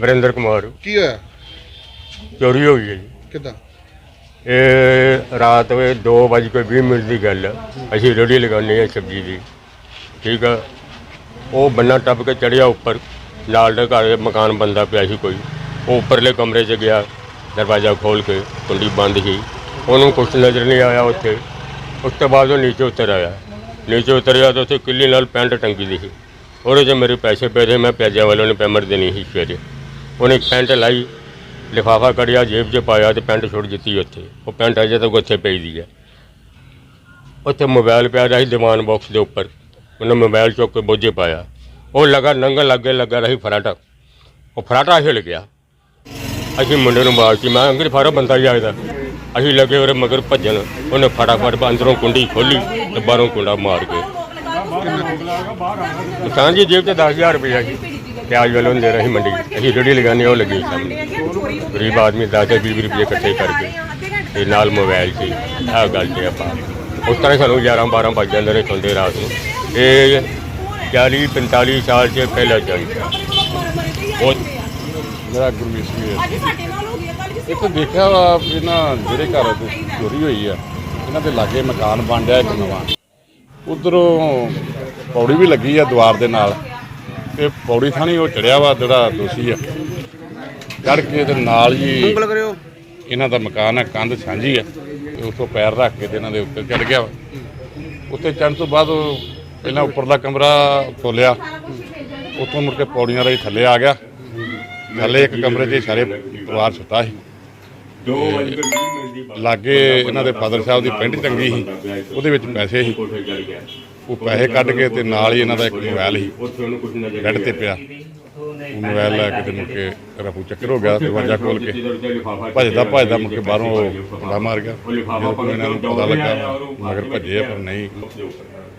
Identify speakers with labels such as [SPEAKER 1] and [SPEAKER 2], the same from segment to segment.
[SPEAKER 1] ਵਰਿੰਦਰ ਕੁਮਾਰ।
[SPEAKER 2] ਕੀ ਹੋਇਆ?
[SPEAKER 1] ਚੋਰੀ ਹੋ ਗਈ ਹੈ ਜੀ।
[SPEAKER 2] ਕਿੱਦਾਂ?
[SPEAKER 1] ਇਹ ਰਾਤ ਵੇ 2:20 ਮਿੰਟ ਦੀ ਗੱਲ ਹੈ ਅਸੀਂ ਰੇੜੀ ਲਗਾਉਂਦੇ ਹਾਂ ਸਬਜ਼ੀ ਦੀ। ਠੀਕ ਆ? ਉਹ ਬੰਨਾ ਟੱਪ ਕੇ ਚੜਿਆ ਉੱਪਰ। ਨਾਲ ਦੇ ਘਰ ਮਕਾਨ ਬੰਦਾ ਪਿਆ ਸੀ ਕੋਈ। ਉਹ ਉੱਪਰਲੇ ਕਮਰੇ 'ਚ ਗਿਆ। ਦਰਵਾਜ਼ਾ ਖੋਲ ਕੇ ਕੁੰਡੀ ਬੰਦ ਸੀ। ਉਹਨੂੰ ਕੁਛ ਨਜ਼ਰ ਨਹੀਂ ਆਇਆ ਉੱਥੇ। ਉਸ ਤੋਂ ਬਾਅਦ ਉਹ ਨੀਚੇ ਉਤਰ ਆਇਆ। ਨੀਚੇ ਉਤਰਿਆ ਤਾਂ ਉੱਥੇ ਕਿੱਲੀ ਨਾਲ ਪੈਂਟ ਟੰਗੀ ਦੀ ਸੀ। ਉਹਦੇ 'ਚ ਮੇਰੇ ਪੈਸੇ ਪਏ ਸੀ ਮੈਂ ਪਿਆਜ਼ਾ ਵਾਲੇ ਨੇ ਪੇਮੈਂਟ ਦੇਣੀ ਸੀ ਸਵੇਰੇ। ਉਹਨੇ ਇੱਕ ਪੈਂਟ ਲਾਈ ਲਿਫਾਫਾ ਕੜਿਆ ਜੇਬ 'ਚ ਪਾਇਆ ਤੇ ਪੈਂਟ ਛੁੱਟ ਦਿੱਤੀ ਉੱਥੇ। ਉਹ ਪੈਂਟ ਅਜੇ ਤੱਕ ਉੱਥੇ ਪਈ ਦੀ ਹੈ। ਉੱਥੇ ਮੋਬਾਈਲ ਪਿਆ ਰਿਹਾ ਦੀਵਾਨ ਬਾਕਸ ਦੇ ਉੱਪਰ। ਉਹਨੇ ਮੋਬਾਈਲ ਚੁੱਕ ਕੇ ਬੋਝੇ ਪਾਇਆ। ਉਹ ਲਗਾ ਨੰਗਣ ਲੱਗੇ ਲੱਗਾ ਰਹੀ ਫਰਾਟਾ। ਉਹ ਫਰਾਟਾ ਹਿਲ ਗਿਆ। ਅਸੀਂ ਮੁੰਡੇ ਨੂੰ ਸੀ ਮੈਂ ਅੰਗਰ ਫਾਰਾ ਬੰਦਾ ਹੀ ਆਇਦਾ ਅਸੀਂ ਲੱਗੇ ਉਹਦੇ ਮਗਰ ਭੱਜਣ। ਉਹਨੇ ਫਟਾਫਟ ਅੰਦਰੋਂ ਕੁੰਡੀ ਖੋਲੀ ਤੇ ਬਾਹਰੋਂ ਕੁੰਡਾ ਮਾਰ ਕੇ। ਕਿਸਾਨ ਜੀ ਜੇਬ 'ਚ 10000 ਰੁਪਇਆ ਜੀ ਪਿਆਜ਼ ਵਾਲੋਂ ਦੇ ਰਹੀ ਮੰਡੀ ਅਸੀਂ ਰੇੜੀ ਲਗਾਉਣੀ ਉਹ ਲੱਗੀ ਸਾਹਮਣੇ ਗਰੀਬ ਆਦਮੀ 10 20 ਰੁਪਏ ਇਕੱਠੇ ਕਰਕੇ ਤੇ ਨਾਲ ਮੋਬਾਈਲ ਸੀ ਆਹ ਗੱਲ ਤੇ ਆਪਾਂ। ਉਸ ਤਰ੍ਹਾਂ ਸਾਨੂੰ 11 12 ਵੱਜ ਜਾਂਦੇ ਨੇ ਸੌਂਦੇ ਰਾਤ ਨੂੰ। ਇਹ 40 45 ਸਾਲ 'ਚ ਪਹਿਲਾ ਚਾਹੀਦਾ ਉਹ
[SPEAKER 3] ਮੇਰਾ ਗੁਰਮੀਤ ਸਿੰਘ ਹੈ। ਇੱਥੇ ਦੇਖਿਆ ਵਾ ਵੀ ਨਾ ਜਿਹੜੇ ਘਰ ਦੀ ਚੋਰੀ ਹੋਈ ਆ। ਇਹਨਾਂ ਦੇ ਲਾਗੇ ਮਕਾਨ ਬਣ ਰਿਹਾ ਇੱਕ ਨਵਾਂ। ਉਧਰੋਂ ਪੌੜੀ ਵੀ ਲੱਗੀ ਆ ਦੁਆਰ ਦੇ ਨਾਲ। ਤੇ ਪੌੜੀ ਥਾਣੀ ਉਹ ਚੜਿਆ ਵਾ ਜਿਹੜਾ ਦੋਸ਼ੀ ਆ। ਚੜ ਕੇ ਤੇ ਨਾਲ ਹੀ
[SPEAKER 2] ਕਰਿਓ।
[SPEAKER 3] ਇਹਨਾਂ ਦਾ ਮਕਾਨ ਹੈ ਕੰਧ ਸਾਂਝੀ ਆ ਤੇ ਉੱਥੋਂ ਪੈਰ ਰੱਖ ਕੇ ਤੇ ਇਹਨਾਂ ਦੇ ਉੱਤੇ ਚੜ ਗਿਆ ਵਾ। ਉੱਤੇ ਚੜ੍ਹਨ ਤੋਂ ਬਾਅਦ ਉਹ ਪਹਿਲਾਂ ਉੱਪਰਲਾ ਕਮਰਾ ਖੋਲਿਆ ਉੱਥੋਂ ਮੁੜ ਕੇ ਪੌੜੀਆਂ ਰਾਹੀਂ ਥੱਲੇ ਆ ਗਿਆ। ਥੱਲੇ ਇੱਕ ਕਮਰੇ 'ਚ ਸਾਰੇ ਪਰਿਵਾਰ ਸੁੱਤਾ ਸੀ। ਲਾਗੇ ਇਹਨਾਂ ਦੇ ਫਾਦਰ ਸਾਹਿਬ ਦੀ ਪੈਂਟ ਟੰਗੀ ਸੀ। ਉਹਦੇ ਵਿੱਚ ਪੈਸੇ ਸੀ।
[SPEAKER 1] ਕੋਠੇ ਚੜ ਗਿਆ
[SPEAKER 3] ਉਹ ਪੈਸੇ ਕੱਢ ਕੇ ਤੇ ਨਾਲ ਹੀ ਇਹਨਾਂ ਦਾ ਇੱਕ ਮੋਬਾਈਲ
[SPEAKER 1] ਨਜ਼ਰ
[SPEAKER 3] ਬੈੱਡ ਤੇ ਪਿਆ। ਉਹ ਮੋਬਾਈਲ ਲੈ ਕੇ ਤੇ ਮੁੜ ਕੇ ਰਫੂ ਚੱਕਰ ਹੋ ਗਿਆ ਦਰਵਾਜ਼ਾ ਖੋਲ ਕੇ ਭੱਜਦਾ ਭੱਜਦਾ ਮੁੜ ਕੇ ਬਾਹਰੋਂ ਫੜਾ ਮਾਰ ਗਿਆ।
[SPEAKER 1] ਉਹ
[SPEAKER 3] ਇਹਨਾਂ ਨੂੰ ਪਤਾ ਲੱਗਾ ਮਗਰ ਭੱਜੇ ਆ, ਪਰ ਨਹੀਂ।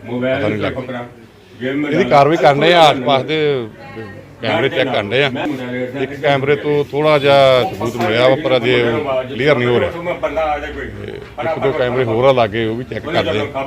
[SPEAKER 1] ਮੋਬਾਈਲ
[SPEAKER 3] ਇਹਦੀ ਕਾਰਵਾਈ ਕਰਨੇ ਆ ਆਸ-ਪਾਸ ਦੇ ਕੈਮਰੇ ਚੈੱਕ ਕਰਨੇ ਆ। ਇੱਕ ਕੈਮਰੇ ਤੋਂ ਥੋੜਾ ਜਿਹਾ ਸਬੂਤ ਮਿਲਿਆ ਵਾ ਪਰ ਅਜੇ ਕਲੀਅਰ ਨਹੀਂ ਹੋ ਰਿਹਾ। ਇੱਕ ਦੋ ਕੈਮਰੇ ਹੋਰ ਆ ਲਾਗੇ ਉਹ ਵੀ ਚੈੱਕ ਕਰਦੇ ਆ